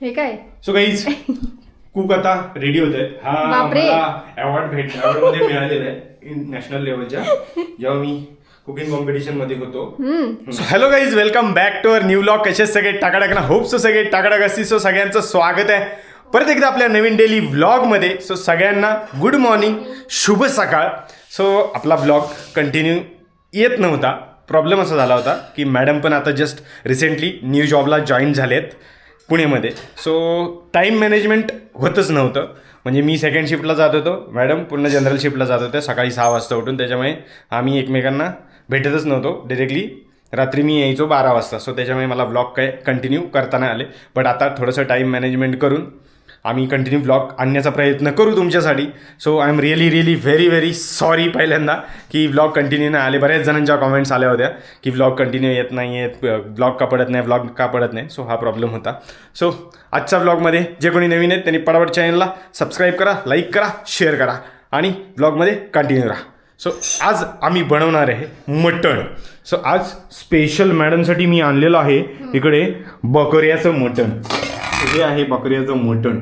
हे काय? So guys cook आता रेडी होत आहेत हा बापरे. मला अवॉर्ड भेट अवॉर्डमध्ये मिळालेला आहे. नॅशनल लेवलच्या जेव्हा मी कुकिंग कॉम्पिटिशनमध्ये होतो. Hello guys welcome back to our new blog कसे सगळे टाकाटाक ना होप सो सगळे टाकाटाक असतील सो सगळ्यांचं स्वागत आहे. परत एकदा आपल्या नवीन डेली व्लॉगमध्ये सो सगळ्यांना गुड मॉर्निंग शुभ सकाळ. सो आपला ब्लॉग कंटिन्यू येत नव्हता. प्रॉब्लेम असा झाला होता की मॅडम पण आता जस्ट रिसेंटली न्यू जॉबला जॉईन झालेत. पुणेमध्ये. सो टाईम मॅनेजमेंट होतच नव्हतं. म्हणजे मी सेकंड शिफ्टला जात होतो. मॅडम पूर्ण जनरल शिफ्टला जात होत्या. सकाळी सहा वाजता उठून त्याच्यामुळे आम्ही एकमेकांना भेटतच नव्हतो. डिरेक्टली रात्री मी यायचो बारा वाजता. सो त्याच्यामुळे मला ब्लॉग काय कंटिन्यू करताना आले. बट आता थोडंसं टाईम मॅनेजमेंट करून आम्ही कंटिन्यू ब्लॉग आणण्याचा प्रयत्न करू तुमच्यासाठी. So I am really really very very sorry पहिल्यांदा की ब्लॉग कंटिन्यू नाही आले. बऱ्याच जणांच्या कॉमेंट्स आल्या होत्या की ब्लॉग कंटिन्यू येत नाही आहेत ब्लॉग का पडत नाही ब्लॉग का पडत नाही. सो हा प्रॉब्लेम होता. सो आजच्या ब्लॉगमध्ये जे कोणी नवीन आहेत त्यांनी पटापट चॅनलला सबस्क्राईब करा लाईक करा शेअर करा आणि ब्लॉगमध्ये कंटिन्यू राहा. सो आज आम्ही बनवणार आहे मटण. सो आज स्पेशल मॅडमसाठी मी आणलेलं आहे इकडे बकऱ्याचं मटण. हे आहे बकऱ्याचं मटण.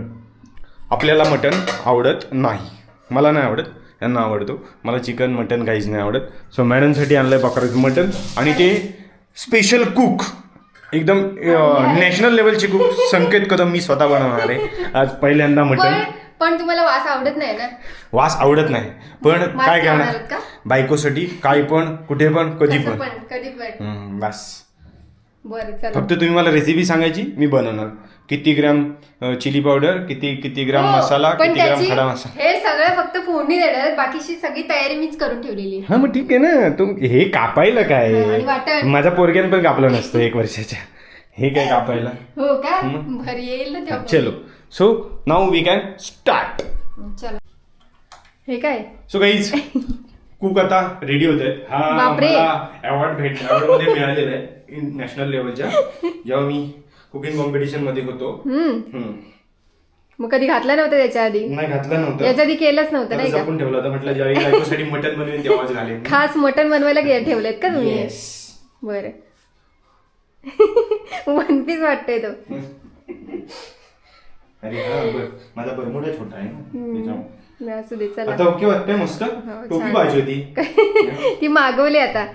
आपल्याला मटण आवडत नाही. मला नाही आवडत यांना आवडतो. मला चिकन मटण काहीच नाही आवडत. सो मॅडमसाठी आणलं आहे बकऱ्याचं मटण आणि ते स्पेशल कुक एकदम नॅशनल लेवलचे कुक संकेत कदम मी स्वतः बनवणार आहे. आज पहिल्यांदा मटण. पण तुम्हाला वास आवडत नाही ना? वास आवडत नाही. पण काय करणार? का? बायकोसाठी काय पण कुठे पण कधी पण. कधी पण. बस बरं चला. फक्त तुम्ही मला रेसिपी सांगायची मी बनवणार. किती ग्रॅम चिली पावडर किती किती ग्रॅम हो, मसाला पण किती ग्रॅम त्याची खडा मसाला? हे सगळं फक्त फोडणी देणार बाकीची सगळी तयारी मीच करून ठेवलेली आहे. हा मग ठीक आहे ना. तू हे कापायला आणि काय वाटण. माझ्या पोरग्यान पण कापलं नसतं एक वर्षाच्या. हे काय कापायला? हो का? भर येईल ना तेव्हा. चलो. So now we can start चला. हे काय? सो गाईज कुक आता रेडी होत आहेत. हा बापरे. मला अवॉर्ड भेट अवॉर्डमध्ये मिळालेला आहे. नॅशनल लेवलच्या जेव्हा मी कुकिंग कॉम्पिटिशनमध्ये होतो. हम्म. हम्म. मग कधी घातलं नव्हतं त्याच्या आधी? नाही घातलं नव्हतं. याच्या आधी केलंच नव्हतं त्याला नाही का? जपून ठेवलं होतं म्हटलं ज्यावेळी बायकोसाठी मटन बनवेन तेव्हाच घालेन. खास मटण बनवायला गे- ठेवलेत का तुम्ही? Yes. बरं. वन पीस वाटतोय तो. अरे हा बर. माझा बरमुडा छोटा आहे ना त्याच्यामुळे. नाही, असू दे चला. आता ओके वाटतंय मस्त? हो, टोपी छान. पाहिजे होती. ती मागवली आता.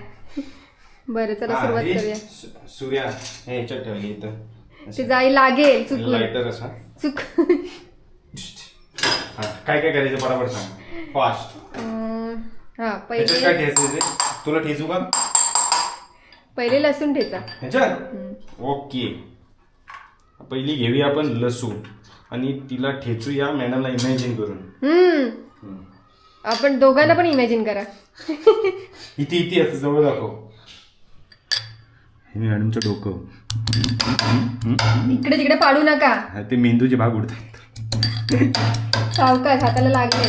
बरं चला हा, सुरुवात हे करूया. सु- सूर्या हे ह्याच्यात ठेवली इथं. ते जाई लागेल चुकून. लायटर असा? चुक हा, काय काय करायचं बरोबर सांग. फास्ट अं, हा ह्याच्यात पहिले काय ठेचायचं तुला ठेचू का? पहिले लसूण ठेचा. ह्याच्यात? ओके. पहिली घेऊया आपण लसूण. आणि तिला ठेचूया मॅडमला इमॅजिन करून. हम्म. हम्म. आपण दोघांना पण इमॅजिन करा. इथे इथे असं जवळ दाखव. हे मॅडमचं डोकं. इकडे तिकडे पाडू नका. हा, ते मेंदूचे भाग उडतात. सावकाश हाताला लागले.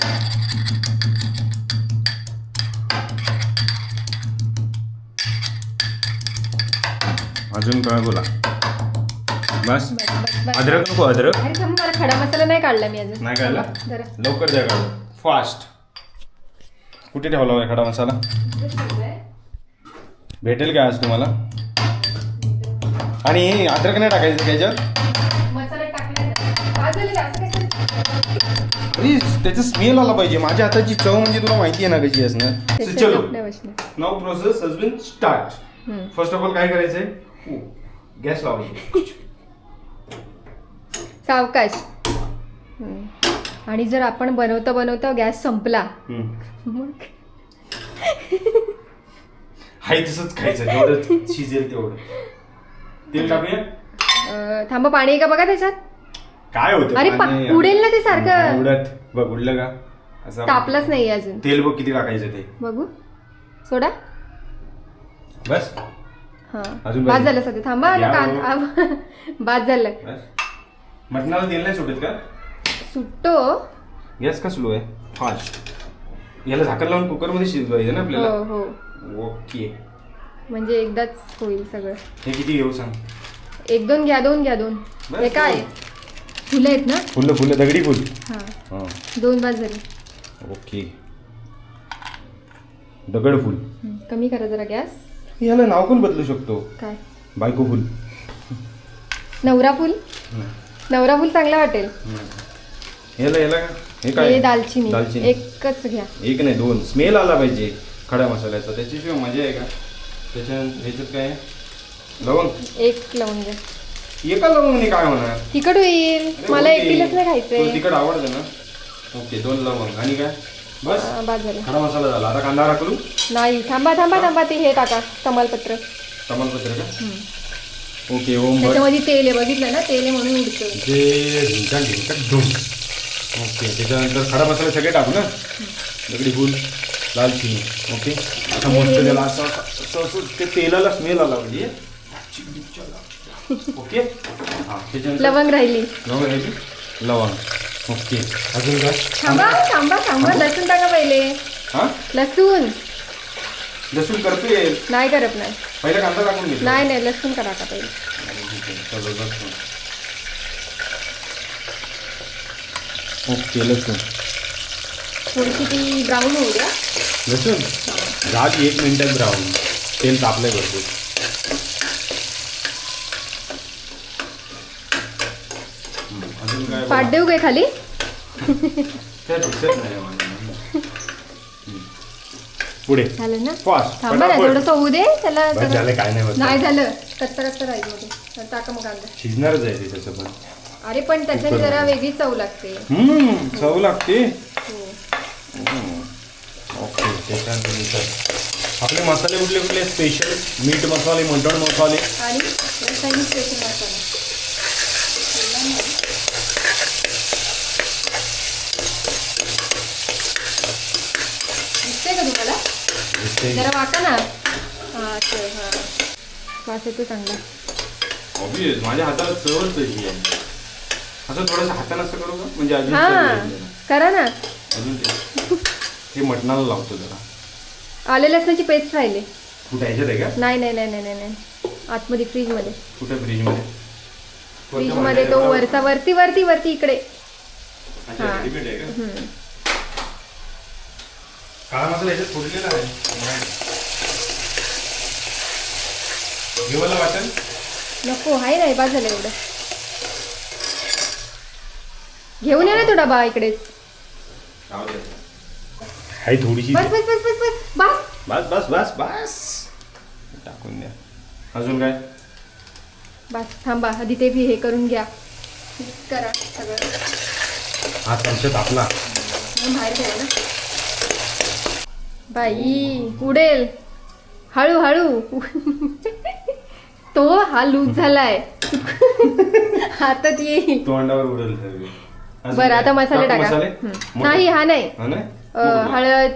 अजून काय बोला? बस. बस, बस, बस. अद्रक नको अद्रक. अरे थांब मला खडा मसाला नाही काढला मी अजून. नाही काढला? जरा. लवकर द्या काढून. फास्ट कुठे ठेवला खडा मसाला? भेटेल का आज तुम्हाला? आणि अद्रक नाही टाकायचं त्याच्यात? अरे त्याचं स्मेल आला पाहिजे. माझ्या हाताची चव म्हणजे तुला माहिती आहे ना कशी असणार चलो. Now process has been start. First of all काय करायचंय? गॅस लावायची. सावकाश. आणि जर आपण बनवता बनवता गॅस संपला. मग? हाय तसंच खायचं. जेवढं शिजेल तेवढं. तेल टाकूया? अं, थांबा पाणी आहे का बघा त्याच्यात? काय होतं? अरे पा- पाणी- उडेल ना ते सारखं. उडत. बघ उडलं का? असं तापलाच नाही अजून. तेल बघ किती टाकायचं ते. बघू. सोडा. बस. हा. अजून बाद? झालं सध्या. थांबा आता या. आ- बाद झालं. बस. मटणाला तेल नाही सुटत का? सुटतो. गॅस का स्लो आहे? फास्ट. याला झाकण लावून कुकरमध्ये शिजवायचं ना हो आपल्याला हो. ओके. म्हणजे एकदाच होईल सगळं. हे किती घेऊ सांग? एक दोन घ्या दोन घ्या दोन. बस हे काय? दोन. फुलं आहेत ना? फुलं फुलं दगडी फुल. हा. हां. दोन बाद झाली ओके. दगड फुल. कमी करा जरा गॅस. याला नाव पण बदलू शकतो? काय? बायको फुल. नवरा फुल? नवरा फुल चांगला वाटेल. याला याला? हे काय? हे दालचिनी. दालचिनी. एकच घ्या. एक नाही दोन. स्मेल आला पाहिजे खड्या मसाल्याचा. त्याच्याशिवाय मजा आहे का? त्याच्या ह्याच्यात काय? लवंग. एक लावून घ्या एका लवंगने काय होणार? तिखट होईल. अरे मला ओके. एकटीलाच नाही तुला खायचंय तिखट आवडतं ना? ओके दोन लवंग. आणि काय? बस. हा, बाद झालं. खडा मसाला झाला. आता कांदा टाकलू नाही थांबा थांबा थांबा. ते हे टाका. तमालपत्र. तमालपत्र का? ओके ओम भट त्याच्यामध्ये तेल आहे. बघितलं ना? तेल आहे म्हणून उडतं. जे ओके त्याच्यानंतर खडा मसाले सगळे टाकू ना? दगडी फूल. लाल चिनी ओके? आता मस्त त्याला असं असं- असं असं ते तेलाला स्मेल आला म्हणजे? ओके? हा त्याच्यानंतर लवंग राहिली. लवंग घ्यायची लवंग ओके. अजून काय? थांबा थांबा थांबा. लसूण टाका पहिले. हा? लसूण. लसूण करते नाही करत नाही. पहिला कांदा टाकून घे नाही नाही लसूण करा का पहिले. ओके लसूण. थोडीशी ती ब्राऊन होऊ द्या. लसूण? झाली एक मिनिटात राहून तेल तापलंय भरपूर. हम्म, अजून काय पाठ देऊ काय खाली? त्या दिसत नाही मला. हम्म. पुढे. झालं ना? फास्ट थांबा ना थोडंसं होऊ दे. त्याला बस झालं काय नाही होत. नाही झालं. कच्चा कच्चा राहील मध्ये तर टाका मग कांदा. शिजणारच आहे ते त्याचं पण. अरे पण त्याच्याने जरा वेगळी चव लागते. हम्म चव लागते. नंतर आपले मसाले कुठले कुठले? स्पेशल मीठ मसाले मटण मसाले. आणि रसायनिक स्पेशल मसाला. दिसतंय का तुम्हाला? दिसते जरा वाका ना. हा अच्छा हा. वास येतो चांगला. ऑब्विस माझ्या हाताला चवच तशी आहे. असं थोडंसं हातानं असं करू का? म्हणजे अजून हा चव येईल. जरा. करा ना. अजून ते. हे मटणाला लावतो जरा. आले लसणाची पेस्ट राहिली. कुठे ह्याच्यात आहे का? नाही नाही नाही नाही नाही. नाही आतमध्ये फ्रीजमध्ये कुठे फ्रीजमध्ये फ्रीजमध्ये तो वरचा वरती वरती वरती इकडे. अच्छा हा. readymade आहे का? हम्म. काळा मसाला ह्याच्यात फोडलेला आहे. घेवायला वाटेल? नको आहे नाही बाद झालं एवढं. घेऊन ये ना तो डबा इकडेच. हाय थोडीशी बस बस बस बस बस. बस. बस बस बस बस. टाकून द्या. अजून काय? बस थांबा. आधी ते बी हे करून घ्या. मिक्स करा सगळं. हा चमच्यात आपला बाहेर ठेवा ना. बाई उडेल. हळू हळू. तो हा लूज झालाय. हातात येईल. तोंडावर उडेल बरं? आता मसाले टाकू. हा नाही. हा नाही? अं, हळद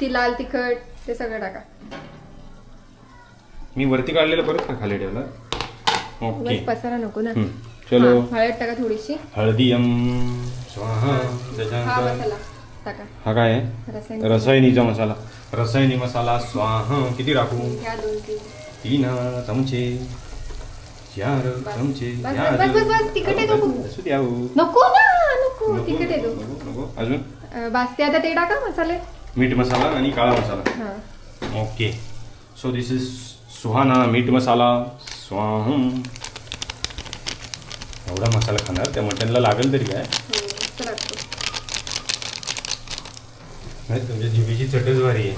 ती लाल तिखट ते सगळं टाका. मी वरती काढलेलं परत का खाली ठेवला? ओके. बस पसारा नको ना. हम्म. चलो. हा, हळद टाका थोडीशी. हळदी यम स्वाहा हा त्याच्यानंतर मसाला टाका. हा काय आहे? रसायन रसायनीचा मसाला. रसायनी मसाला स्वाहा किती टाकू? घ्या दोन तीन. तीन चमचे. चार बस. चमचे. बस, या बस, बस, बस, तिखट आहे का खूप? असू द्या हो. नको ना नको नको, तिखट येतो नको, नको. अजून? अं, बासते आता ते टाका मसाले. मीठ मसाला आणि काळा मसाला. हा. Okay. So this is Suhana मीठ मसाला. स्वाह. एवढा मसाला खाणार त्या मटनला लागेल तरी काय? हो. नाही, तुमच्या जिभेची चटच भारी आहे.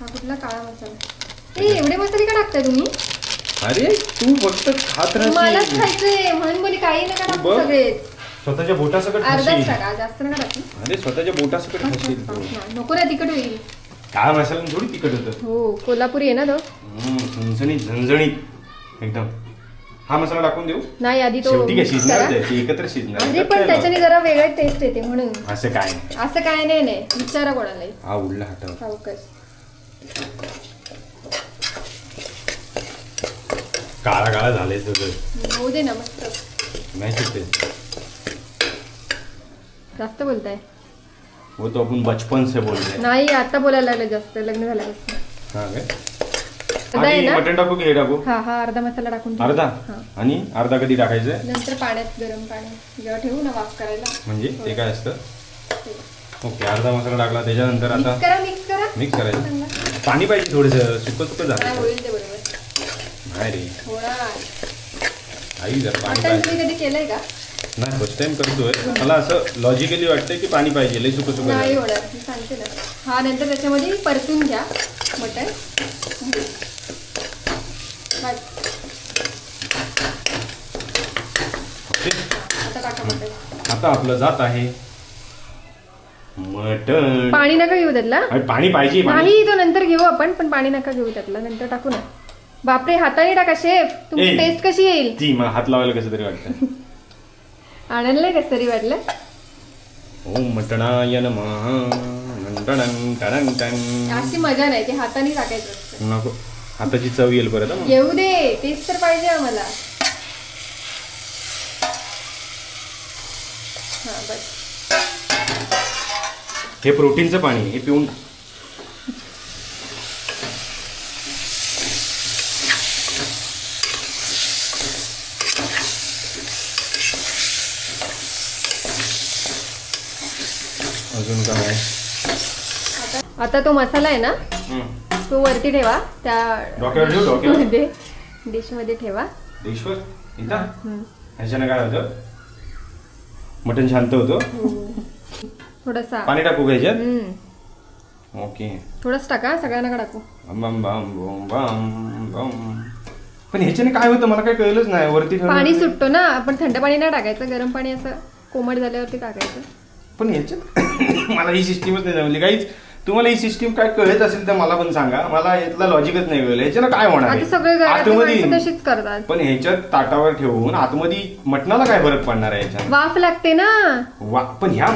हा कुठला काळा मसाला? ए एवढे मसाले का टाकताय तुम्ही? अरे तू फक्त खात राहशील. खायचंय. म्हणून बोली काही नका टाकू बघ. सगळेच. स्वतःच्या बोटासकट अर्धाच खाशील. टाका जास्त नका टाकू. अरे स्वतःच्या बोटासकट खाशील बस, तू. बस, हा, नको ना तिखट होईल. काळा मसाला थोडी तिखट होतं. हो कोल्हापुरी आहे ना तो? हम्म, झणझणीत झणझणीत एकदम. हा मसाला टाकून देऊ. नाही आधी तो शेवटी काय mix शिजणार. ते एकत्र शिजणार. अरे त्यात पण काय त्याच्याने जरा वेगळा टेस्ट येते म्हणून? असं काय? नाही असं काय नाही नाही. विचारा कोणालाही हा उडला सावकाश काळा काळा झालंय सगळं. होऊ दे ना मस्त. नाही शिकते जास्त बोलताय. वो तो आपण बचपन से बोल रहे हैं. नाही आता बोलायला लागलं जास्त. लग्न झाल्यापासून हा काय? अर्धा आहे आणि ना? मटण टाकू की हे टाकू? हा हा अर्धा मसाला टाकून ठेवा. अर्धा? हा. आणि अर्धा कधी टाकायचं? नंतर पाण्यात गरम पाणी. जेव्हा ठेवू ना वाफ करायला. म्हणजे ते काय असतं? ओके अर्धा मसाला टाकला. त्याच्यानंतर मिक्स आता करा मिक्स करा. मिक्स करायचं. चांगला. पाणी पाहिजे थोडंसं. सुकं सुकं झालं होईल ते बरोबर. नाही रे. होणार. आई जरा पाणी मटण पाहिजे. तुम्ही कधी केलंय का? नाही फर्स्ट टाइम करतोय. मला असं लॉजिकली वाटतंय की पाणी पाहिजे लई सुकं सुकं नाही झालं. होणार मी सांगते ना. हा नंतर त्याच्यामध्ये परतून घ्या मटण बस. आता टाका मटण आता आपलं जात आहे. मटण पाणी नका घेऊ त्यातला. अरे पाणी पाहिजे पाणी. नाही तो नंतर घेऊ आपण पण पाणी नका घेऊ त्यातला. नंतर टाकू ना. बापरे हाताने टाका शेफ. तुमची ए. टेस्ट कशी येईल? ती मला हात लावायला कसं तरी वाटतं. आनंदला कसं तरी वाटलं ओम मटणाय. अशी मजा नाही ते हाताने टाकायचं. नको हाताची चव येईल परत. येऊ दे तेच तर पाहिजे आम्हाला हा बस हे प्रोटीनचं पाणी हे पिऊन अजून काय आता तो मसाला आहे ना हं. तो वरती ठेवा त्या डिशमध्ये ठेवा. ह्याच्यानं काय होतं? मटण शांत होतं. थोडासा. पाणी टाकू का ह्याच्यात. ओके. थोडंच टाका सगळ्यांना टाकू? पण ह्याच्याने काय होतं? मला काय कळलंच नाही. वरती पाणी सुटतो ना. आपण थंड पाणी नाही टाकायचं. गरम पाणी असं कोमट झाल्यावरती टाकायचं. पण ह्याच्यात मला ही सिस्टीमच नाही जमली. काहीच तुम्हाला ही सिस्टीम काय कळत असेल तर मला पण सांगा. मला यातला लॉजिकच नाही कळलं. ह्याच्यानं काय होणार आता आहे? सगळे घरातले माणसं आतमध्ये तशीच करतात. पण ह्याच्यात ताटावर ठेवून आतमध्ये मटणाला काय फरक पडणार आहे ह्याच्यात वाफ लागते ना. वा पण ह्या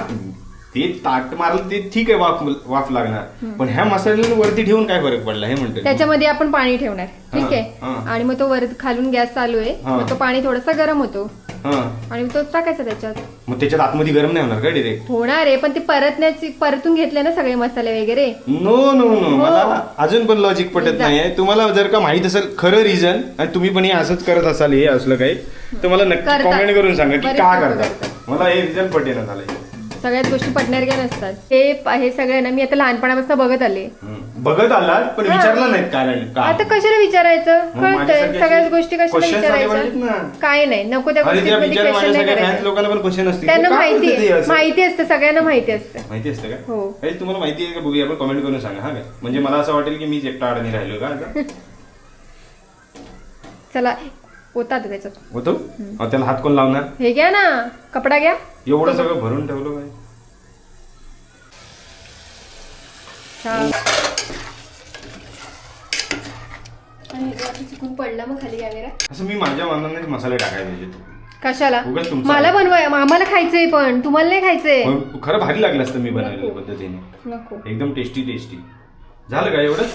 ते ताट मारलं ते ठीक आहे वाफ वाफ लागणार. पण ह्या मसाल्याला वरती ठेवून काय फरक पडला हे म्हणतो त्याच्यामध्ये आपण पाणी ठेवणार. ठीक हा, आहे? हा. आणि मग तो वर खालून गॅस चालू आहे. हा. मग तो पाणी थोडासा गरम होतो. हा. आणि तो टाकायचा त्याच्यात. मग त्याच्यात आतमध्ये गरम नाही होणार का डिरेक्ट होणार आहे पण ते परतण्याची परतून घेतले ना सगळे मसाले वगैरे. No no no. हो. मला अजून पण लॉजिक पटत नाहीये. तुम्हाला जर का माहीत असेल खरं रिझन आणि तुम्ही पण हे असंच करत असाल हे असलं काही तर मला नक्की करतात. कॉमेंट करून सांगा की बरेच का लोकं करतात. करतात. मला हे रिझन पटेना झालंय. सगळ्याच गोष्टी पटणाऱ्या नसतात. हे हे सगळे ना मी आता लहानपणापासून बघत आले. बघत आलात पण. विचारलं नाहीत कारण का? आता कशाला विचारायचं? कळतंय. माझ्यासारखे सगळ्याच गोष्टी कशाला questions आले पाहिजेत विचारायचं. काय नाही. नको त्या अरे त्या गोष्टींमध्ये बिचारे क्वेश्चन नाही माझ्यासारख्या फॅन्स करायचं लोकांना पण क्वेश्चन असतील. त्यांना का माहिती करते ते आहे. असं? माहिती असतं. सगळ्यांना माहिती असतं. माहिती असतं का? हो. तुम्हाला माहिती आहे का? बघूया. आपण कमेंट करून सांगा. हा काय? म्हणजे मला असं वाटेल की मीच एकटा अडणी राहिलो का आता? चला. होता आता त्याच्यात. होतो अहो, त्याला हात कोण लावणार? हे घ्या ना कपडा घ्या. एवढं सगळं भरून ठेवलं काय? छान. आणि हे असं चुकून पडला मग खाली कॅमेरा असं मी माझ्या मनानेच मसाले टाकायचे त्याच्यात. कशाला? उगाच तुमचं मला. बनवाय आम्हाला खायचंय पण तुम्हाला नाही खायचंय. मग खरं भारी लागलं असतं मी बनवलेल्या पद्धतीने. नको. एकदम टेस्टी टेस्टी झालं का एवढं?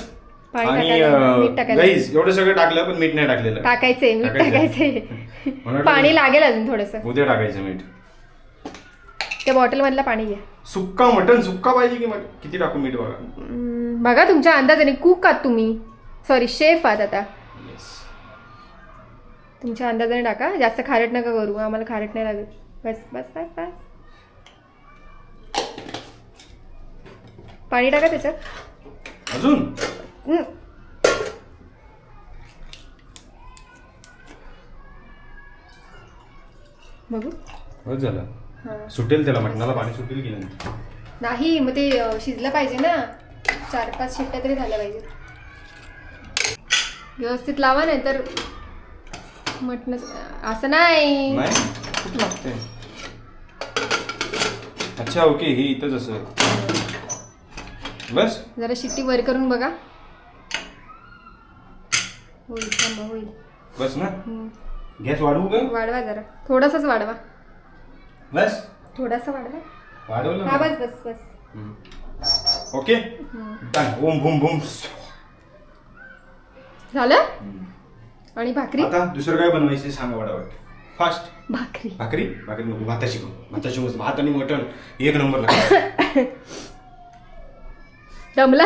आणि. गाईज एवढं सगळं टाकलं पण मीठ नाही टाकलेलं. टाकायचंय मीठ टाकायचंय. पाणी लागेल अजून थोडस. उद्या टाकायचं मीठ. त्या बॉटल मधलं पाणी घ्या. सुक्का मटन सुक्का पाहिजे की किती टाकू मीठ बघा. बघा तुमच्या अंदाजाने कुक आहात तुम्ही. सॉरी शेफ आहात आता. तुमच्या अंदाजाने टाका. जास्त खारट नका करू. आम्हाला खारट नाही लागत. बस बस बस बस. पाणी टाका त्याच्यात. अजून? हम्म. बघू. बस झालं. हां. सुटेल त्याला मटणाला पाणी सुटेल की नाही? नाही मग ते अं, शिजलं पाहिजे ना. चार पाच शिट्ट्या तरी झाल्या पाहिजे व्यवस्थित लावा नाही तर मटण असं नाही. नाही? कुठं लागते अच्छा ओके हे इथंच असं. बस. जरा शिट्टी वर करून बघा. होईल थांबा होईल. बस ना? हम्म. गॅस वाढवू का? वाढवा जरा. थोडासाच वाढवा. बस? थोडासा वाढवा. वाढवलं हा ना? बस बस. बस. ओके? डन. ओम भूम भूम. झालं? आणि भाकरी? आता दुसरं काय बनवायचं सांगा वाटावट फास्ट भाकरी. भाकरी? भाकरी नको भाताची करू भाताची मस्त भात आणि मटण एक नंबर लागतं. दमला?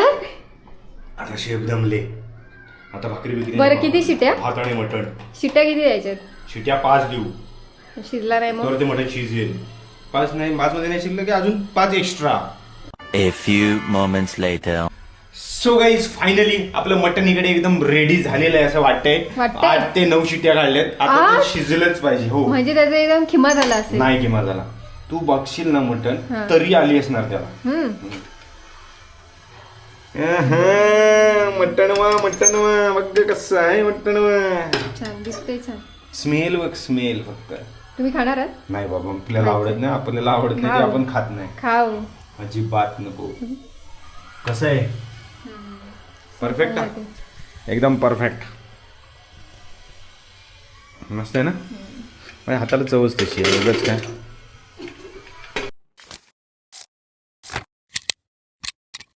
आता शेफ दमले. आता भाकरी बिकरी बरं. किती शिट्या? भात आणि मटण. शिट्ट्या किती द्यायच्यात? शिट्या पाच देऊ. शिजला नाही मग? तर ते मटण शिजेल. पाच नाही पाच मध्ये नाही शिकलं की अजून पाच extra A few moments later. So guys finally आपलं मटन इकडे एकदम रेडी झालेलं आहे असं वाटतंय. वाटतंय? आठ ते नऊ शिट्या काढल्यात. आता आठ? शिजलंच पाहिजे हो. म्हणजे त्याचा एकदम खिमा झाला असेल. नाही की माझाला तू बघशील ना मटन हा. तरी आली असणार त्याला. हम्म. मटण वा मटण वा बघ कसं आहे मटण वा छान दिसते छान. स्मेल बघ स्मेल फक्त. तुम्ही खाणार आहात? नाही बाबा आपल्याला आवडत नाही आपल्याला आवडत नाही ते. आपण खात नाही. खाऊ. अजिबात नको. कसं आहे? परफेक्ट एकदम परफेक्ट मस्त आहे ना? माझ्या हाताला चवच तशी आहे एवढंच काय?